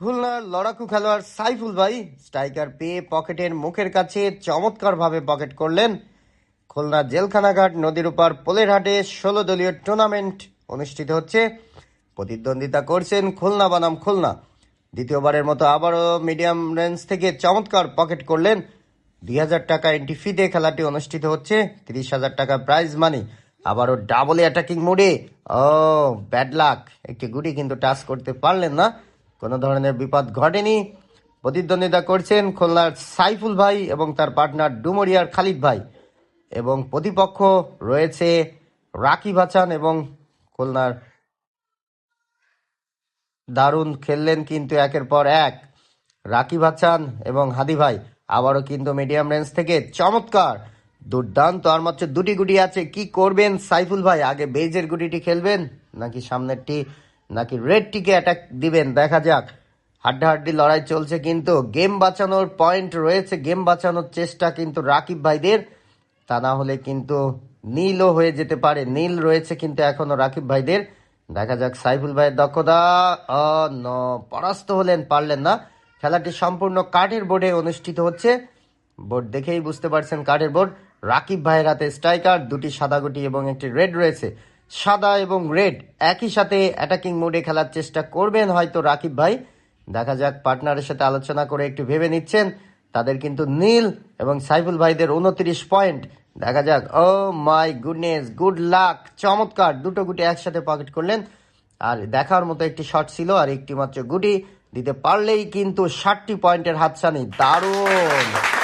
খুলনার লড়াকু খেলোয়াড় সাইফুল ভাই স্ট্রাইকার পেয়ে পকেটের মুখের কাছে চমৎকারভাবে পকেট করলেন। খুলনা জেলখানাঘাট নদীর উপর পোলেরহাটে ষোলো দলীয় টুর্নামেন্ট অনুষ্ঠিত হচ্ছে। প্রতিদ্বন্দ্বিতা করছেন খুলনা বনাম খুলনা। দ্বিতীয়বারের মতো আবারও মিডিয়াম রেঞ্জ থেকে চমৎকার পকেট করলেন। দুই হাজার টাকা এন্ট্রি ফিতে খেলাটি অনুষ্ঠিত হচ্ছে। তিরিশ হাজার টাকা প্রাইজ মানি আবারও ডাবল অ্যাটাকিং মোডে ও ব্যাড লাক একটি গুটি কিন্তু টাচ করতে পারলেন না। কোনো ধরনের বিপদ ঘটেনি। প্রতিদ্বন্দ্বিতা করছেন খুলনার সাইফুল ভাই এবং তার পার্টনার ডুমরিয়ার খালিদ ভাই এবং প্রতিপক্ষ রয়েছে রাকিব হাসান এবং খুলনার দারুণ খেললেন কিন্তু একের পর এক রাকিব হাসান এবং হাদি ভাই। আবারও কিন্তু মিডিয়াম রেঞ্জ থেকে চমৎকার, দুর্দান্ত, আর মাত্র দুটি গুটি আছে। কি করবেন সাইফুল ভাই? আগে বেজের গুটিটি খেলবেন নাকি সামনেরটি নাকি রেডটিকে অ্যাটাক দিবেন? দেখা যাক। হাড্ডাহাড্ডি লড়াই চলছে কিন্তু গেম বাঁচানোর পয়েন্ট রয়েছে। গেম বাঁচানোর চেষ্টা কিন্তু রাকিব ভাইদের। তা না হলে কিন্তু নীলও হয়ে যেতে পারে। নীল রয়েছে কিন্তু এখনও রাকিব ভাইদের। দেখা যাক সাইফুল ভাইয়ের দক্ষতা। ন, পরাস্ত হলেন, পারলেন না। খেলাটি সম্পূর্ণ কাঠের বোর্ডে অনুষ্ঠিত হচ্ছে। বোর্ড দেখেই বুঝতে পারছেন কাঠের বোর্ড। রাকিব ভাইয়ের হাতে স্ট্রাইকার, দুটি সাদা গুটি এবং একটি রেড রয়েছে। সাদা এবং রেড একই সাথে অ্যাটাকিং মোডে খেলার চেষ্টা করবেন হয়তো রাকিব ভাই। দেখা যাক পার্টনারের সাথে আলোচনা করে একটু ভেবে নিচ্ছেন। তাদের কিন্তু নীল এবং সাইফুল ভাইদের উনত্রিশ পয়েন্ট। দেখা যাক। Oh my goodness good luck চমৎকার, দুটো গুটি একসাথে পকেট করলেন। আর দেখার মতো একটি শট ছিল আর একটি মাত্র গুটি। দিতে পারলেই কিন্তু ষাটটি পয়েন্টের হাতছানি। দারুণ!